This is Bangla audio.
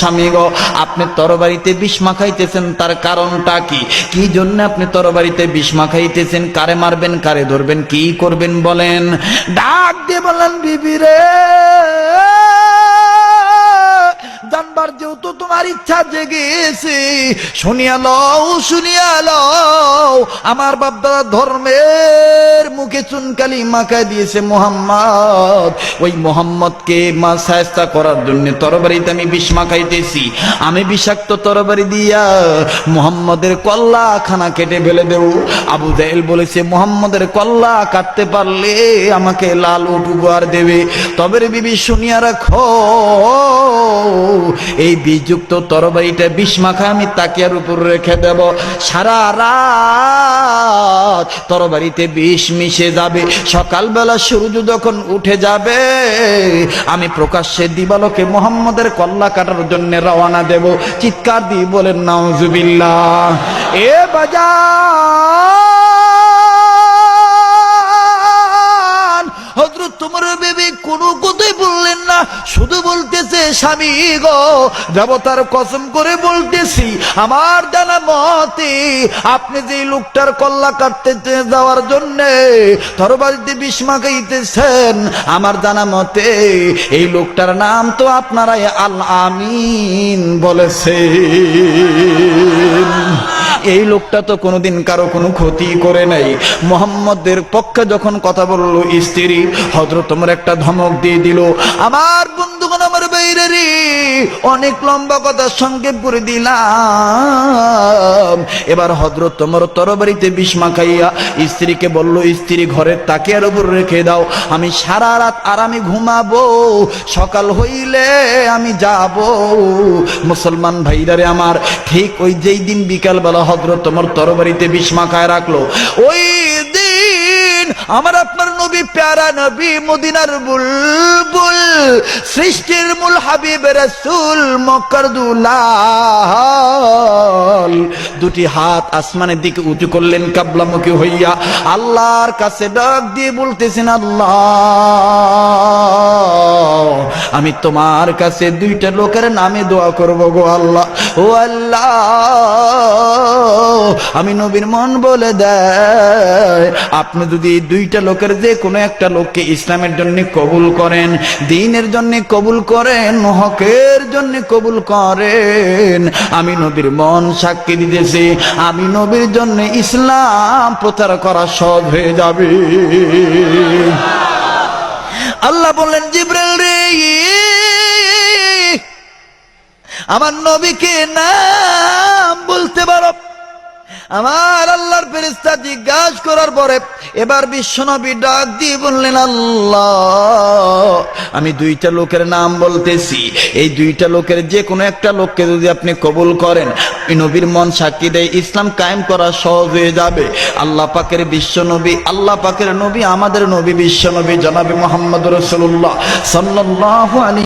স্বামী গো, আপনি তরবারিতে বিষ মাখাইতেছেন, তার কারণটা কি? কি জন্য আপনি তরবারিতে বিষ মাখাইতেছেন? কারে মারবেন, কারে ধরবেন, কি করবেন বলেন? ডাক দিয়ে বলেন, বিবি রে, জানবার যেহেতু তোমার ইচ্ছা জেগেছে, শুনিয়া লও শুনিয়া লও আমার বাপদাদা ধর্মের মুখে চুনকালি মাখা দিয়েছে মোহাম্মদ। ওই মোহাম্মদকে মা সায়স্তা করার জন্য তরবারিতে আমি বিষ মাখাইতেছি। আমি বিষাক্ত তরবারি দিয়া মোহাম্মদের কল্লা খানা কেটে ফেলে দেব। আবু জাহেল বলেছে, মোহাম্মদের কল্লা কাটতে পারলে আমাকে লাল উট উপহার দেবে। তবে বিবি, শুনিয়া রাখো, এই বীজযুক্ত তরবারিটা বিষ মাখা আমি তাকিয়ার উপর রেখে দেব। সারা রাত তরবারিতে বিষ মিশে যাবে, সকালবেলা সূর্য যখন উঠে যাবে, আমি প্রকাশ্যে দিবালোকে মোহাম্মদের কল্লা কাটার জন্য রওনা দেব। চিৎকার দিয়ে বলেন, নাউজুবিল্লাহ, এ বাজার হজরত তোমার বেবি কোনো কথাই বললেন না, শুধু স্বামী গো দেবতার কসম করে বলতেছি, আমার জানা মতে আপনি যে লোকটার কল্লা কাটতে যাওয়ার জন্য তরবারিতে বিস্মা গাইতেছেন আমার জানা মতে এই লোকটার নাম তো আপনারাই আল আমিন বলেছে এই লোকটা তো কোনোদিন কারও কোনো ক্ষতি করে নাই। মোহাম্মদের পক্ষে যখন কথা বলল স্ত্রী হজরত তোমার একটা ধমক দিয়ে দিল, আমার বন্ধুগণ, আমার বাইরে রে। অনেক লম্বা কথা সংক্ষেপ করে দিলাম। এবার হজরত তোমার তরবারিতে বিস্মা খাইয়া স্ত্রীকে বলল, স্ত্রী, ঘরের তাকিয়ার উপর রেখে দাও। আমি সারা রাত আরামে ঘুমাবো। সকাল হইলে আমি যাব। মুসলমান ভাইরারে আমার, ঠিক ওই যেই দিন বিকালবেলা হজরত তোমার তরবারিতে বিস্মা খায় রাখল, ওই দিন আমার আপনার নবী, প্যারা নবী, মদিনার বুলবুল, সৃষ্টির মূল হাবিব রাসূল দুলাল দুটি হাত আসমানের দিকে উঁচু করলেন কাবলামুখী হইয়া। আল্লাহর কাছে ডাক দিয়ে বলতেছেন, আল্লাহ, আমি তোমার কাছে দুইটা লোকের নামে দোয়া করব গো আল্লাহ। ও আল্লাহ আমি নবীর মন বলে দেয়। আপনি যদি দুইটা লোকের যে কোনো একটা লোককে ইসলামের জন্য কবুল করেন, দিনের জন্য কবুল করেন, হকের জন্য কবুল করেন, আমি নবীর মন সাক্ষী দিতেছি, আমি নবীর জন্য ইসলাম প্রচার করা সহজ হয়ে যাবে। আল্লাহ বললেন, জিব্রাইল রে, আমার নবীকে পারো আমার আল্লাহর ফেরেস্তা জিজ্ঞাসা করার পরে এবার বিশ্বনবী ডাক দিয়ে বললেন, আল্লাহ, আমি দুইটা লোকের নাম বলতেছি। এই দুইটা লোকের যে কোনো একটা লোককে যদি আপনি কবুল করেন নবীর মন সাক্ষী দেয়, ইসলাম কায়েম করা সহজ হয়ে যাবে। আল্লাহ পাকের বিশ্বনবী, আল্লাহ পাকের নবী, আমাদের নবী বিশ্বনবী, জনাবি মোহাম্মদ রসুল্লাহ সাল্লাহ আলী